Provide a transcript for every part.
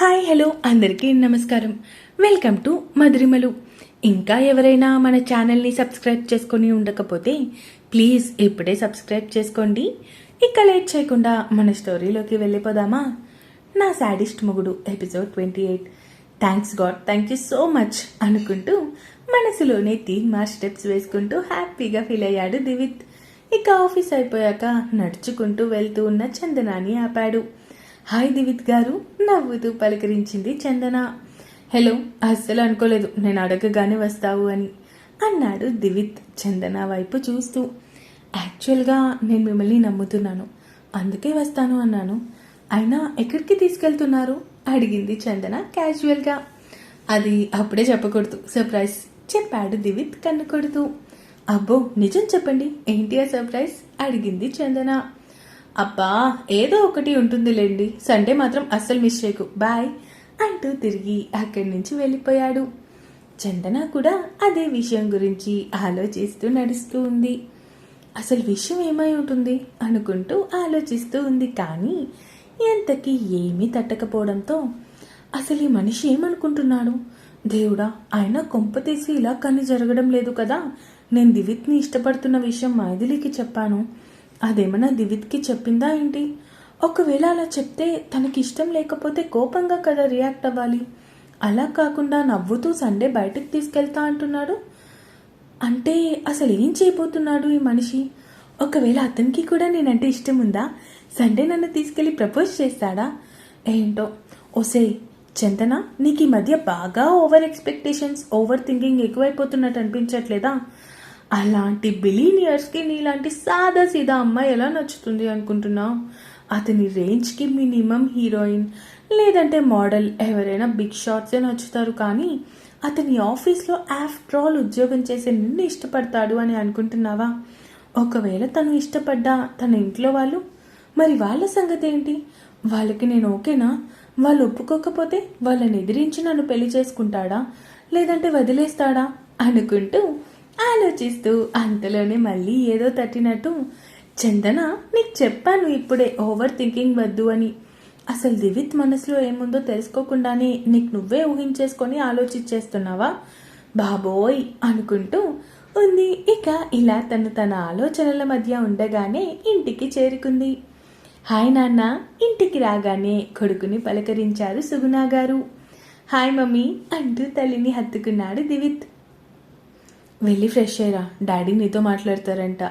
Hi hello అందరికీ నమస్కారం. Welcome to Madhurimalu. ఇంకా ఎవరైనా మన ఛానల్ని సబ్స్క్రైబ్ చేసుకొని ఉండకపోతే ప్లీజ్ ఇప్పుడే సబ్స్క్రైబ్ చేసుకోండి. ఇక లేట్ చేయకుండా మన స్టోరీలోకి వెళ్ళిపోదామా? నా సాడిస్ట్ మొగుడు episode twenty eight. Thanks god thank you so much అనుకుంటూ మనసులోనే తీన్ మా స్టెప్స్ వేసుకుంటూ హ్యాపీగా ఫీల్ అయ్యాడు దివిత్. ఇక ఆఫీస్ అయిపోయాక నడుచుకుంటూ వెళ్తూ ఉన్న చందనాని ఆపాడు. హాయ్ దివిత్ గారు. నవ్వుతూ పలకరించింది చందన. హలో అస్సలు అనుకోలేదు. నేను అడగగానే వస్తావు అని అన్నాడు దివిత్ చందన వైపు చూస్తూ. యాక్చువల్గా నేను మిమ్మల్ని నమ్ముతున్నాను. అందుకే వస్తాను అన్నాను. అయినా ఎక్కడికి తీసుకెళ్తున్నారు? అడిగింది చందన క్యాజువల్గా. అది అప్పుడే చెప్పకూడదు. సర్ప్రైజ్ చెప్పాడు దివిత్ కన్ను కొడుతూ. అబ్బో నిజం చెప్పండి. ఏంటి ఆ సర్ప్రైజ్? అడిగింది చందన. అబ్బా ఏదో ఒకటి ఉంటుందిలేండి. సండే మాత్రం అస్సలు మిస్ చేయకు. బాయ్ అంటూ తిరిగి అక్కడి నుంచి వెళ్ళిపోయాడు. చందన కూడా అదే విషయం గురించి ఆలోచిస్తూ నడుస్తూ ఉంది. అసలు విషయం ఏమై ఉంటుంది అనుకుంటూ ఆలోచిస్తూ ఉంది కానీ ఎంతకీ ఏమీ తట్టకపోవడంతో అసలు ఈ మనిషి ఏమనుకుంటున్నాడు? దేవుడా ఆయన కొంపతీసి ఇలా కన్ను జరగడం లేదు కదా. నేను దివిత్ని ఇష్టపడుతున్న విషయం మైథిలికి చెప్పాను. అదేమన్నా దివిత్కి చెప్పిందా ఏంటి? ఒకవేళ అలా చెప్తే తనకి ఇష్టం లేకపోతే కోపంగా కదా రియాక్ట్ అవ్వాలి. అలా కాకుండా నవ్వుతూ సండే బయటకు తీసుకెళ్తా అంటున్నాడు. అంటే అసలు ఏం చేయబోతున్నాడు ఈ మనిషి? ఒకవేళ అతనికి కూడా నేనంటే ఇష్టం ఉందా సండే నన్ను తీసుకెళ్ళి ప్రపోజ్ చేస్తాడా? ఏంటో? ఒసే చందన నీకు ఈ మధ్య బాగా ఓవర్ ఎక్స్పెక్టేషన్స్ ఓవర్ థింకింగ్ ఎక్కువైపోతున్నట్టు అనిపించట్లేదా? అలాంటి బిలీనియర్స్కి నీలాంటి సాదా సీదా అమ్మాయి ఎలా నచ్చుతుంది అనుకుంటున్నావు అతని రేంజ్కి మినిమం హీరోయిన్. లేదంటే మోడల్ ఎవరైనా బిగ్ షాట్సే నచ్చుతారు కానీ అతని ఆఫీస్లో ఆఫ్టర్ ఆల్ ఉద్యోగం చేసే నిన్ను ఇష్టపడతాడు అని అనుకుంటున్నావా? ఒకవేళ తను ఇష్టపడ్డా తన ఇంట్లో వాళ్ళు? మరి వాళ్ళ సంగతి ఏంటి? వాళ్ళకి నేను ఓకేనా? వాళ్ళు ఒప్పుకోకపోతే వాళ్ళని ఎదిరించి నన్ను పెళ్ళి చేసుకుంటాడా? లేదంటే వదిలేస్తాడా? అనుకుంటూ ఆలోచిస్తూ అంతలోనే మళ్ళీ ఏదో తట్టినట్టు చందన నీకు చెప్పాను ఇప్పుడే ఓవర్ థింకింగ్ వద్దు అని. అసలు దివిత్ మనసులో ఏముందో తెలుసుకోకుండానే నీకు నువ్వే ఊహించేసుకొని ఆలోచించేస్తున్నావా? బాబోయ్ అనుకుంటూ ఉంది. ఇక ఇలా తను తన ఆలోచనల మధ్య ఉండగానే ఇంటికి చేరుకుంది. హాయ్ నాన్న ఇంటికి రాగానే కొడుకుని పలకరించారు సుగుణా గారు. హాయ్ మమ్మీ అంటూ తల్లిని హత్తుకున్నాడు దివిత్. వెళ్ళి ఫ్రెష్ అయ్యరా. డాడీ నీతో మాట్లాడతారంట.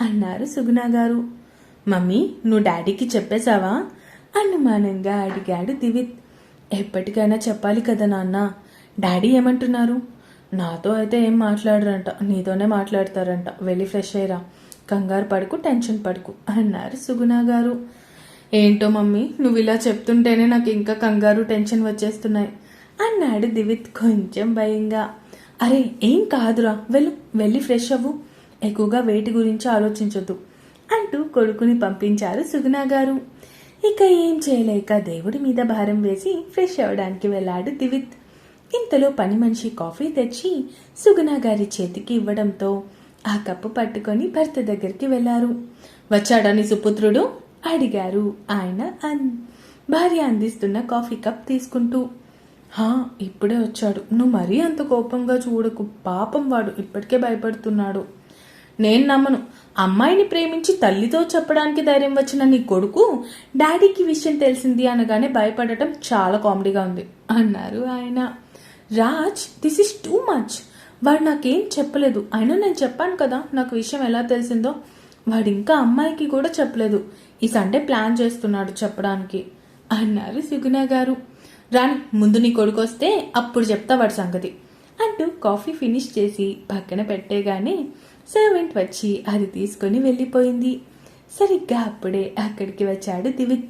అన్నారు సుగుణా గారు. మమ్మీ నువ్వు డాడీకి చెప్పేశావా? అనుమానంగా అడిగాడు దివిత్. ఎప్పటికైనా చెప్పాలి కదా నాన్న. డాడీ ఏమంటున్నారు? నాతో అయితే ఏం మాట్లాడరంట. నీతోనే మాట్లాడతారంట. వెళ్ళి ఫ్రెష్ అయ్యరా. కంగారు పడుకు టెన్షన్ పడుకు అన్నారు సుగుణా గారు. ఏంటో మమ్మీ నువ్వు ఇలా చెప్తుంటేనే నాకు ఇంకా కంగారు టెన్షన్ వచ్చేస్తున్నాయి. అన్నాడు దివిత్ కొంచెం భయంగా. అరే ఏం కాదురా వెళ్ళు వెళ్ళి ఫ్రెష్ అవ్వు. ఎక్కువగా వేటి గురించి ఆలోచించొద్దు అంటూ కొడుకుని పంపించారు సుగుణా గారు. ఇక ఏం చేయలేక దేవుడి మీద భారం వేసి ఫ్రెష్ అవ్వడానికి వెళ్ళాడు దివిత్. ఇంతలో పని మనిషి కాఫీ తెచ్చి సుగుణా గారి చేతికి ఇవ్వడంతో ఆ కప్పు పట్టుకొని భర్త దగ్గరికి వెళ్ళారు వచ్చాడని సుపుత్రుడు? అడిగారు ఆయన అన్ భార్య అందిస్తున్న కాఫీ కప్ తీసుకుంటూ. హా ఇప్పుడే వచ్చాడు. నువ్వు మరీ అంత కోపంగా చూడకు. పాపం వాడు ఇప్పటికే భయపడుతున్నాడు. నేను నమ్మను. అమ్మాయిని ప్రేమించి తల్లితో చెప్పడానికి ధైర్యం వచ్చిన నీ కొడుకు డాడీకి విషయం తెలిసింది అనగానే భయపడటం చాలా కామెడీగా ఉంది. అన్నారు ఆయన. Raj this is too much వాడు నాకేం చెప్పలేదు. అయినా నేను చెప్పాను కదా నాకు విషయం ఎలా తెలిసిందో. వాడు ఇంకా అమ్మాయికి కూడా చెప్పలేదు. ఈ సండే ప్లాన్ చేస్తున్నాడు చెప్పడానికి. అన్నారు సుగుణ గారు. రాని ముందు నీ కొడుకు వస్తే అప్పుడు చెప్తా వాడి సంగతి అంటూ కాఫీ ఫినిష్ చేసి పక్కన పెట్టేగానే సర్వెంట్ వచ్చి అది తీసుకొని వెళ్ళిపోయింది. సరిగ్గా అప్పుడే అక్కడికి వచ్చాడు దివిత్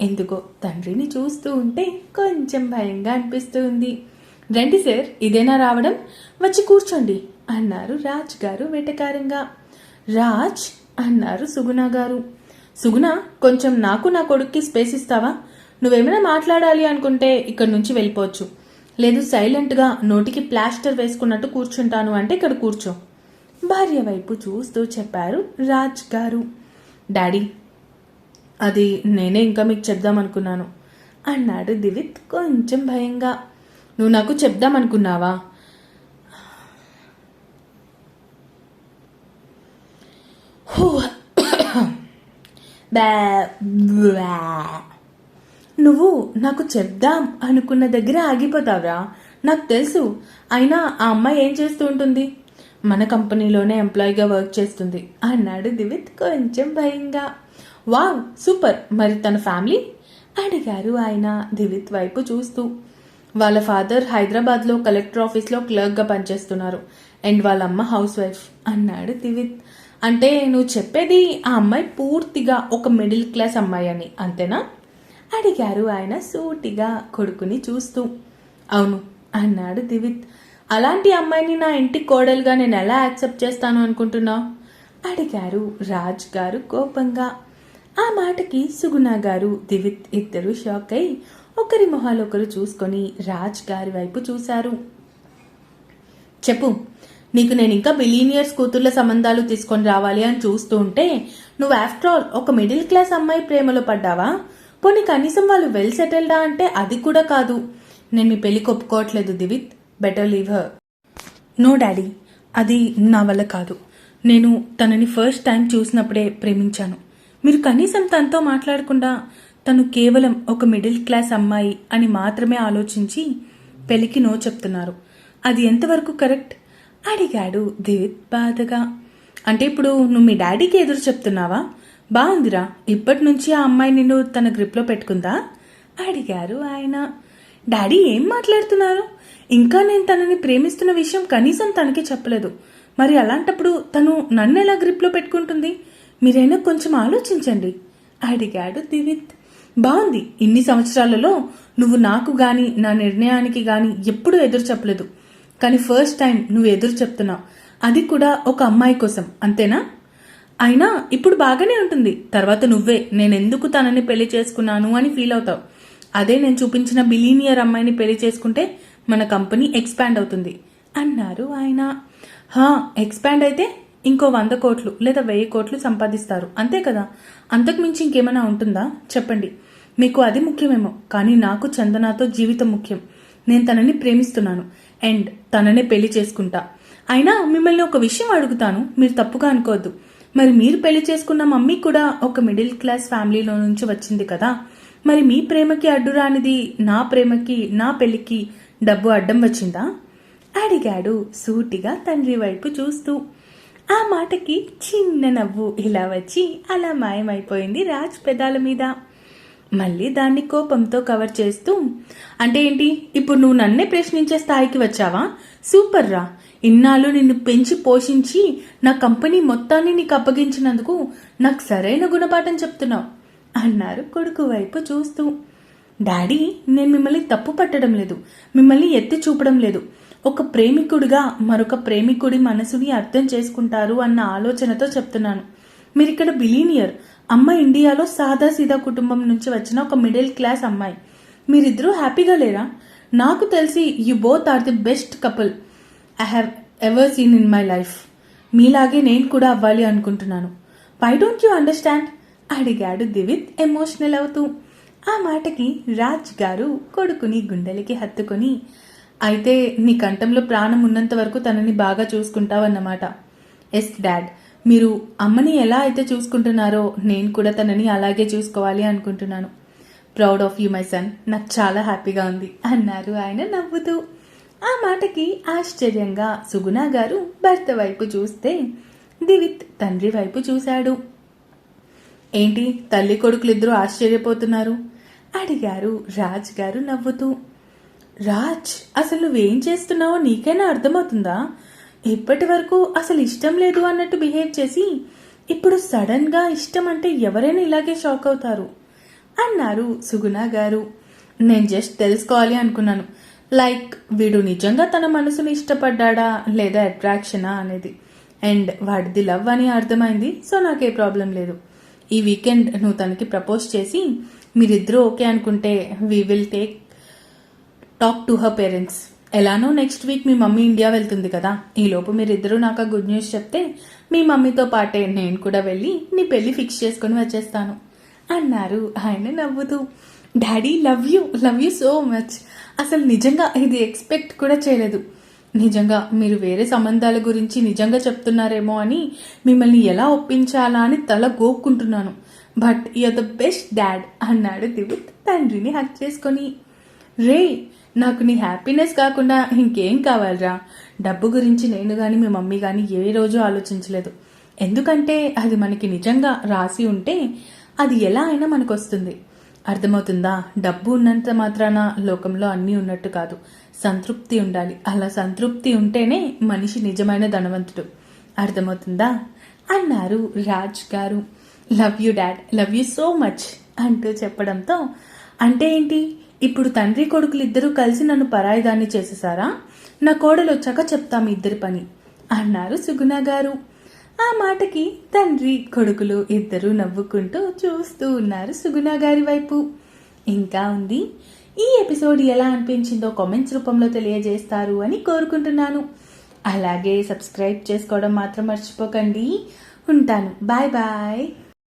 ఎందుకో తండ్రిని చూస్తూ ఉంటే కొంచెం భయంగా అనిపిస్తూ ఉంది. రండి సార్ ఇదేనా రావడం? వచ్చి కూర్చోండి అన్నారు రాజ్ గారు వెటకారంగా. రాజ్? అన్నారు సుగుణ గారు. సుగుణ కొంచెం నాకు నా కొడుక్కి స్పేస్ ఇస్తావా? నువ్వేమైనా మాట్లాడాలి అనుకుంటే ఇక్కడ నుంచి వెళ్ళిపోవచ్చు. లేదు సైలెంట్గా నోటికి ప్లాస్టర్ వేసుకున్నట్టు కూర్చుంటాను అంటే ఇక్కడ కూర్చో. భార్య వైపు చూస్తూ చెప్పారు రాజ్ గారు. డాడీ అది నేనే ఇంకా మీకు చెప్దాం అనుకున్నాను అన్నాడు దివిత్ కొంచెం భయంగా. నువ్వు నాకు చెప్దామనుకున్నావా అనుకున్నావా? బ్యా. నువ్వు నాకు చెప్దాం అనుకున్న దగ్గర ఆగిపోతావురా. నాకు తెలుసు. అయినా ఆ అమ్మాయి ఏం చేస్తూ ఉంటుంది? మన కంపెనీలోనే ఎంప్లాయీగా వర్క్ చేస్తుంది. అన్నాడు దివిత్ కొంచెం భయంగా. Wow super. మరి తన ఫ్యామిలీ? అడిగారు ఆయన దివిత్ వైపు చూస్తూ. వాళ్ళ ఫాదర్ హైదరాబాద్లో కలెక్టర్ ఆఫీస్లో క్లర్క్గా పనిచేస్తున్నారు. అండ్ వాళ్ళ అమ్మ హౌస్ వైఫ్ అన్నాడు దివిత్. అంటే నువ్వు చెప్పేది ఆ అమ్మాయి పూర్తిగా ఒక మిడిల్ క్లాస్ అమ్మాయి అని అంతేనా? అడిగారు ఆయన సూటిగా కొడుకుని చూస్తూ. అవును అన్నాడు దివిత్. అలాంటి అమ్మాయిని నా ఇంటి కోడలుగా నేను ఎలా యాక్సెప్ట్ చేస్తాను అనుకుంటున్నావు? అడిగారు రాజ్ గారు కోపంగా. ఆ మాటకి సుగుణ గారు దివిత్ ఇద్దరు షాక్ అయి ఒకరి మొహాలు ఒకరు చూసుకొని రాజ్ గారి వైపు చూశారు. చెప్పు నీకు నేను ఇంకా బిలీనియర్స్ కూతుర్ల సంబంధాలు తీసుకొని రావాలి అని చూస్తూ ఉంటే నువ్వు ఆఫ్టర్ ఆల్ ఒక మిడిల్ క్లాస్ అమ్మాయి ప్రేమలో పడ్డావా? పోనీ కనీసం వాళ్ళు వెల్ సెటిల్డా అంటే అది కూడా కాదు. నేను మీ పెళ్ళికి ఒప్పుకోవట్లేదు Divith. Better leave her no daddy అది నా వల్ల కాదు. నేను తనని ఫస్ట్ టైం చూసినప్పుడే ప్రేమించాను. మీరు కనీసం తనతో మాట్లాడకుండా తను కేవలం ఒక మిడిల్ క్లాస్ అమ్మాయి అని మాత్రమే ఆలోచించి పెళ్ళికి నో చెప్తున్నారు. అది ఎంతవరకు కరెక్ట్ అడిగాడు దివిత్ బాధగా. అంటే ఇప్పుడు నువ్వు మీ డాడీకి ఎదురు చెప్తున్నావా? బాగుందిరా ఇప్పటి నుంచి ఆ అమ్మాయి నిన్ను తన గ్రిప్లో పెట్టుకుందా? అడిగారు ఆయన. డాడీ ఏం మాట్లాడుతున్నారు? ఇంకా నేను తనని ప్రేమిస్తున్న విషయం కనీసం తనకి చెప్పలేదు. మరి అలాంటప్పుడు తను నన్ను ఎలా గ్రిప్లో పెట్టుకుంటుంది? మీరైనా కొంచెం ఆలోచించండి అడిగాడు దివిత్. బాగుంది ఇన్ని సంవత్సరాలలో నువ్వు నాకు గాని నా నిర్ణయానికి గాని ఎప్పుడూ ఎదురు చెప్పలేదు. కానీ ఫస్ట్ టైం నువ్వు ఎదురు చెప్తున్నావు. అది కూడా ఒక అమ్మాయి కోసం అంతేనా? అయినా ఇప్పుడు బాగానే ఉంటుంది. తర్వాత నువ్వే నేను ఎందుకు తనని పెళ్ళి చేసుకున్నాను అని ఫీల్ అవుతావు. అదే నేను చూపించిన బిలీనియర్ అమ్మాయిని పెళ్ళి చేసుకుంటే మన కంపెనీ ఎక్స్పాండ్ అవుతుంది. అన్నారు ఆయన. హా ఎక్స్పాండ్ అయితే ఇంకో వంద కోట్లు లేదా వెయ్యి కోట్లు సంపాదిస్తారు. అంతే కదా? అంతకు మించి ఇంకేమైనా ఉంటుందా? చెప్పండి. మీకు అది ముఖ్యమేమో కానీ నాకు చందనాతో జీవితం ముఖ్యం. నేను తనని ప్రేమిస్తున్నాను. అండ్ తననే పెళ్ళి చేసుకుంటా. అయినా మిమ్మల్ని ఒక విషయం అడుగుతాను. మీరు తప్పుగా అనుకోవద్దు. మరి మీరు పెళ్ళి చేసుకున్న మమ్మీ కూడా ఒక మిడిల్ క్లాస్ ఫ్యామిలీలో నుంచి వచ్చింది కదా. మరి మీ ప్రేమకి అడ్డు రానిది నా ప్రేమకి నా పెళ్ళికి డబ్బు అడ్డం వచ్చిందా? అడిగాడు సూటిగా తండ్రి వైపు చూస్తూ. ఆ మాటకి చిన్న నవ్వు ఇలా వచ్చి అలా మాయమైపోయింది రాజ్ పెదాల మీద. మళ్ళీ దాన్ని కోపంతో కవర్ చేస్తూ అంటే ఏంటి? ఇప్పుడు నువ్వు నన్నే ప్రశ్నించే స్థాయికి వచ్చావా? సూపర్ రా. ఇన్నాళ్ళు నిన్ను పెంచి పోషించి నా కంపెనీ మొత్తాన్ని నీకు అప్పగించినందుకు నాకు సరైన గుణపాఠం చెప్తున్నావు అన్నారు కొడుకు వైపు చూస్తూ. డాడీ నేను మిమ్మల్ని తప్పు పట్టడం లేదు. మిమ్మల్ని ఎత్తి చూపడం లేదు. ఒక ప్రేమికుడిగా మరొక ప్రేమికుడి మనసుని అర్థం చేసుకుంటారు అన్న ఆలోచనతో చెప్తున్నాను. మీరు ఇక్కడ బిలీనియర్. అమ్మ ఇండియాలో సాదా సీదా కుటుంబం నుంచి వచ్చిన ఒక మిడిల్ క్లాస్ అమ్మాయి. మీరిద్దరూ హ్యాపీగా లేరా? నాకు తెలిసి you both are the best couple I have ever seen in my life. మీలాగే నేను కూడా అవ్వాలి అనుకుంటున్నాను. Why don't you understand? అడిగాడు దివిత్ ఎమోషనల్ అవుతూ. ఆ మాటకి రాజ్ గారు కొడుకుని గుండెలకి హత్తుకొని అయితే నీ కంఠంలో ప్రాణం ఉన్నంత వరకు తనని బాగా చూసుకుంటావన్నమాట. Yes dad. మీరు అమ్మని ఎలా అయితే చూసుకుంటున్నారో నేను కూడా తనని అలాగే చూసుకోవాలి అనుకుంటున్నాను. Proud of you my son నాకు చాలా హ్యాపీగా ఉంది అన్నారు ఆయన నవ్వుతూ. ఆ మాటకి ఆశ్చర్యంగా సుగుణ గారు భర్త వైపు చూస్తే దివిత్ తండ్రి వైపు చూశాడు. ఏంటి తల్లి కొడుకులిద్దరూ ఆశ్చర్యపోతున్నారు? అడిగారు రాజ్ గారు నవ్వుతూ. రాజ్ అసలు నువ్వేం చేస్తున్నావో నీకైనా అర్థమవుతుందా? ఇప్పటి వరకు అసలు ఇష్టం లేదు అన్నట్టు బిహేవ్ చేసి ఇప్పుడు సడన్గా ఇష్టం అంటే ఎవరైనా ఇలాగే షాక్ అవుతారు. అన్నారు సుగుణ గారు. నేను జస్ట్ తెలుసుకోవాలి అనుకున్నాను. లైక్ వీడు నిజంగా తన మనసుని ఇష్టపడ్డా లేదా అట్రాక్షనా అనేది. అండ్ వాడిది లవ్ అని అర్థమైంది సో నాకే ప్రాబ్లం లేదు. ఈ వీకెండ్ నువ్వు తనకి ప్రపోజ్ చేసి మీరిద్దరూ ఓకే అనుకుంటే we will take talk to her parents ఎలానో నెక్స్ట్ వీక్ మీ మమ్మీ ఇండియా వెళ్తుంది కదా. ఈలోపు మీరిద్దరూ నాకు గుడ్ న్యూస్ చెప్తే మీ మమ్మీతో పాటే నేను కూడా వెళ్ళి నీ పెళ్ళి ఫిక్స్ చేసుకుని వచ్చేస్తాను. అన్నారు. ఆయన నవ్వుతూ daddy love you love you so much అసలు నిజంగా ఇది ఎక్స్పెక్ట్ కూడా చేయలేదు. నిజంగా మీరు వేరే సంబంధాల గురించి నిజంగా చెప్తున్నారేమో అని మిమ్మల్ని ఎలా ఒప్పించాలా అని తల గోక్కుంటున్నాను. But you the best dad అన్నాడు దివిత్ తండ్రిని హక్ చేసుకొని. రే నాకు నీ హ్యాపీనెస్ కాకుండా ఇంకేం కావాలరా? డబ్బు గురించి నేను కానీ మీ మమ్మీ కానీ ఏ రోజు ఆలోచించలేదు. ఎందుకంటే అది మనకి నిజంగా రాసి ఉంటే అది ఎలా అయినా మనకు వస్తుంది అర్థమవుతుందా? డబ్బు ఉన్నంత మాత్రాన లోకంలో అన్నీ ఉన్నట్టు కాదు. సంతృప్తి ఉండాలి. అలా సంతృప్తి ఉంటేనే మనిషి నిజమైన ధనవంతుడు. అర్థమవుతుందా? అన్నారు రాజ్ గారు. Love you dad. Love you so much అంటూ చెప్పడంతో అంటే ఏంటి? ఇప్పుడు తండ్రి కొడుకులు ఇద్దరూ కలిసి నన్ను పరాయిదాన్ని చేసేసారా నా కోడలు వచ్చాక చెప్తాం ఇద్దరి పని అన్నారు సుగుణ గారు. ఆ మాటకి తండ్రి కొడుకులు ఇద్దరూ నవ్వుకుంటూ చూస్తూ ఉన్నారు సుగుణ గారి వైపు. ఇంకా ఉంది. ఈ ఎపిసోడ్ ఎలా అనిపించిందో కామెంట్స్ రూపంలో తెలియజేస్తారు అని కోరుకుంటున్నాను. అలాగే సబ్స్క్రైబ్ చేసుకోవడం మాత్రం మర్చిపోకండి. ఉంటాను. Bye bye.